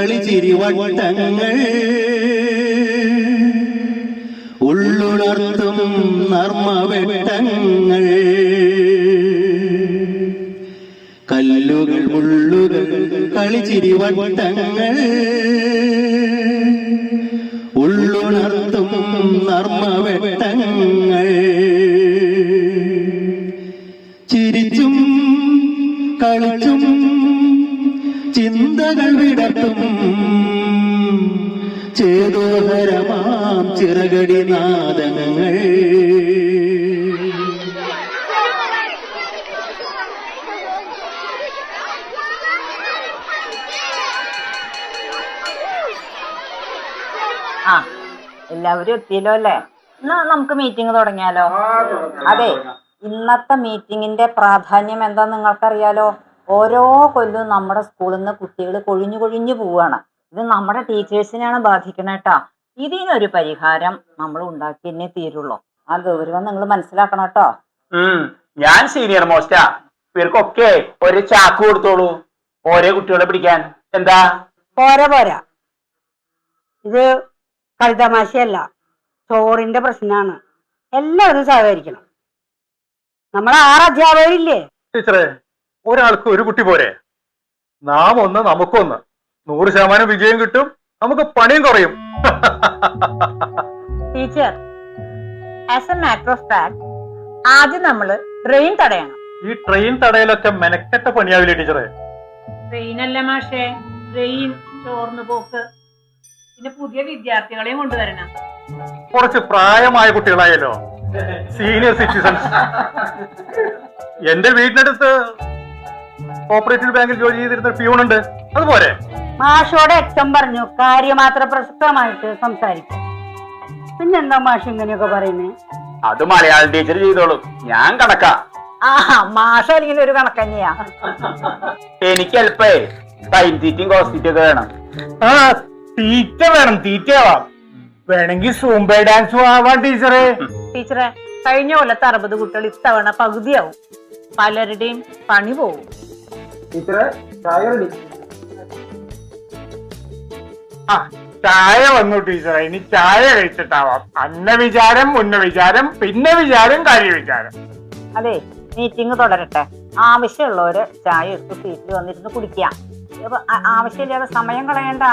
മുള്ളുകൾ കളിച്ചിരി വട്ടങ്ങൾ ഉള്ളുണർത്തും നർമ്മവെട്ടങ്ങൾ. കല്ലുകൾ മുള്ളുകൾ കളിചിരിവട്ടങ്ങൾ ഉള്ളുണർത്തും നർമ്മവെട്ടങ്ങൾ ചിന്തകൾ വിടട്ടും ചേതോഹരമാം ചിറകടി നാദങ്ങൾ. ആ എല്ലാവരും എത്തിയല്ലോ അല്ലേ? എന്നാ നമുക്ക് മീറ്റിംഗ് തുടങ്ങിയാലോ? അതെ ഇന്നത്തെ മീറ്റിംഗിന്റെ പ്രാധാന്യം എന്താ നിങ്ങൾക്കറിയാലോ? ഓരോ കൊല്ലവും നമ്മുടെ സ്കൂളിൽ നിന്ന് കുട്ടികൾ കൊഴിഞ്ഞു കൊഴിഞ്ഞു പോവാണ്. ഇത് നമ്മുടെ ടീച്ചേഴ്സിനെയാണ് ബാധിക്കണേ കേട്ടോ ഇതിനൊരു പരിഹാരം നമ്മൾ ഉണ്ടാക്കി തന്നെ തീരുള്ളൂ. ആ ഗൗരവം നിങ്ങൾ മനസ്സിലാക്കണം കേട്ടോ ഞാൻ സീനിയർ മോസ്റ്റാ ഇവർക്കൊക്കെ ഒരു ചാക്ക് കൊടുത്തോളൂ. ഓരോ കുട്ടികളെ പിടിക്കാൻ. എന്താ? പോരാ പോരാ. ഇത് കളിതമാശയല്ല. ചോറിന്റെ പ്രശ്നമാണ് എല്ലാവരും സഹകരിക്കണം. നമ്മൾ ആറ് അധ്യാപകരില്ലേ? ടീച്ചറെ ഒരാൾക്ക് ഒരു കുട്ടി പോരെ? നാം ഒന്ന് നമുക്കൊന്ന്. നൂറ് ശതമാനം വിജയം കിട്ടും നമുക്ക് പണിയും കുറയും. Teacher as a matter of fact ആദ്യം നമ്മൾ ട്രെയിൻ തടയണം. ഈ ട്രെയിൻ തടയലൊക്കെ മെനക്കെട്ട പണിയാവില്ലേ ടീച്ചറെ? ട്രെയിൻ അല്ല മാഷേ? ട്രെയിൻ ചോർന്നു പോക്ക്. പിന്നെ പുതിയ വിദ്യാർത്ഥികളെയും കൊണ്ടുവരണം. കുറച്ച് പ്രായമായ കുട്ടികളായല്ലോ. സീനിയർ സിറ്റിസൺസ് എന്റെ വീടിനടുത്ത് കോപ്പറേറ്റീവ് ബാങ്കിൽ ജോലി ചെയ്തിരുന്ന പ്യൂണുണ്ട്. അതുപോലെ മാഷോടെ അച്ഛൻ പറഞ്ഞു കാര്യം മാത്രം പ്രസക്തമായിട്ട് സംസാരിക്കും. പിന്നെന്താ മാഷ് ഇങ്ങനെയൊക്കെ പറയുന്നത് അത് മലയാളം ടീച്ചർ ചെയ്തോളൂ. ഞാൻ കണക്കാ. ആ മാഷ അല്ലെങ്കിൽ ഒരു കണക്കന്നെയാ എനിക്ക് അല്പേ ടൈം തീറ്റും കോസ്റ്റീറ്റും ഒക്കെ വേണം. ആ തീറ്റ വേണം തീറ്റയാവാം വേണമെങ്കിൽ സൂംബ ഡാൻസും ആവാം ടീച്ചറെ ടീച്ചറെ കഴിഞ്ഞ കൊല്ലത്തെ അറുപത് കുട്ടികൾ ഇത്തവണ പകുതിയാവും. പലരുടെയും പണി പോകും ടീച്ചറെ ചായ റെഡി ആ ചായ വന്നു ടീച്ചറെ. ഇനി ചായ കഴിച്ചിട്ടാവാം. അന്ന വിചാരം മുന്ന വിചാരം പിന്നെ വിചാരം കാര്യ വിചാരം. അതെ മീറ്റിംഗ് തുടരട്ടെ. ആവശ്യമുള്ളവര് ചായ എടുത്ത് സീറ്റിൽ വന്നിരുന്ന് കുടിക്കാം ആവശ്യമില്ലാതെ സമയം കളയണ്ട.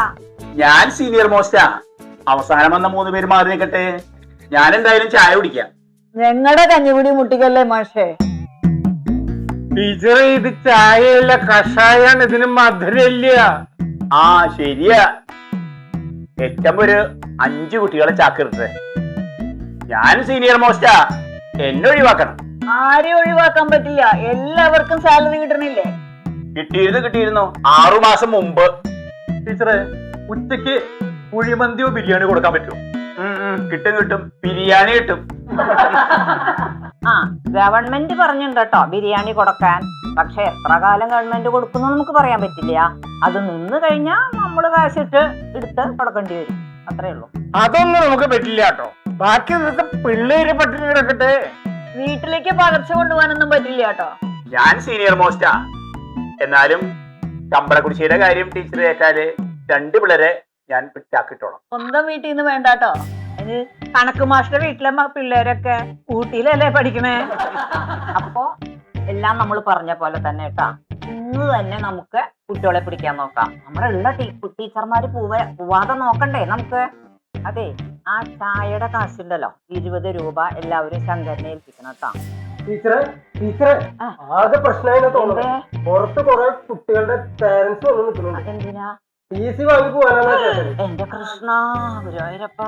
ഞാൻ സീനിയർ മോസ്റ്റാ അവസാനം വന്ന മൂന്ന് പേര് മാറി നിൽക്കട്ടെ. ഞാൻ എന്തായാലും ചായ കുടിക്കാം. ഞങ്ങളുടെ കഞ്ഞിപുടി മുട്ടിക്കല്ലേ മാഷേ? ടീച്ചറെ ഇത് ചായയല്ല കഷായാണ്. ഇതിന് മധുരമില്ല. ആ ശരിയാ. ഏറ്റവും ഒരു അഞ്ചു കുട്ടികളെ ചാക്കിട്ടെ ഞാൻ സീനിയർ മോസ്റ്റാ എന്നെ ഒഴിവാക്കണം. ആരെയും ഒഴിവാക്കാൻ പറ്റില്ല. എല്ലാവർക്കും സാലറി കിട്ടണില്ലേ? കിട്ടിയിരുന്നു കിട്ടിയിരുന്നു. ആറു മാസം മുമ്പ്. ടീച്ചറെ ഉച്ചയ്ക്ക് കുഴിമന്തിയോ ബിരിയാണി കൊടുക്കാൻ പറ്റുമോ? കിട്ടും കിട്ടും. ബിരിയാണി കിട്ടും. ആ ഗവൺമെന്റ് പറഞ്ഞിട്ടുണ്ട് കേട്ടോ ബിരിയാണി കൊടുക്കാൻ. പക്ഷെ എത്ര കാലം ഗവൺമെന്റ് കൊടുക്കുന്നു നമുക്ക് പറയാൻ പറ്റില്ല. അത് നിന്ന് കഴിഞ്ഞാൽ നമ്മൾ കാശിട്ട് എടുത്ത് കൊടുക്കേണ്ടി വരും. അത്രേ ഉള്ളൂ. അതൊന്നും നമുക്ക് പറ്റില്ല കേട്ടോ. ബാക്കി ദിവസം പിള്ളേര് പട്ടിണി കിടക്കട്ടെ വീട്ടിലേക്ക് പകർച്ച കൊണ്ടുപോകാനൊന്നും പറ്റില്ല കേട്ടോ. ഞാൻ സീനിയർ മോസ്റ്റാ എന്നാലും കമ്പളക്കുടിശ്ശിയുടെ കാര്യം ടീച്ചർ ഏറ്റാൽ രണ്ട് പിള്ളേരെ ഞാൻ പിടിച്ചാക്കിട്ടോളാം സ്വന്തം വീട്ടിൽ നിന്ന് വേണ്ട കേട്ടോ. കണക്ക് മാസ്റ്റർ വീട്ടിലെ പിള്ളേരൊക്കെ ഊട്ടിയിലല്ലേ പഠിക്കണേ? അപ്പോ എല്ലാം നമ്മൾ പറഞ്ഞ പോലെ തന്നെ കേട്ടാ. ഇന്ന് തന്നെ നമുക്ക് കുട്ടികളെ പിടിക്കാൻ നോക്കാം. ടീ ടീച്ചർമാര് പോവ പോവാതെ നോക്കണ്ടേ നമുക്ക്? അതെ ആ ചായയുടെ കാശുണ്ടല്ലോ. ഇരുപത് രൂപ എല്ലാവരും ശങ്കരനെ ഏൽപ്പിക്കണം കേട്ടോ. ടീച്ചറെ ടീച്ചറെ ആകെ പ്രശ്നമായി തോന്നുന്നത്. പുറത്ത് കുറെ കുട്ടികളുടെ പാരന്റ്സ് വന്ന് നിൽക്കുന്നുണ്ട്. എന്തിനാ ടി സി വാങ്ങി പോവാനാണ് എന്റെ കൃഷ്ണ ഗുരുവായൂരപ്പ.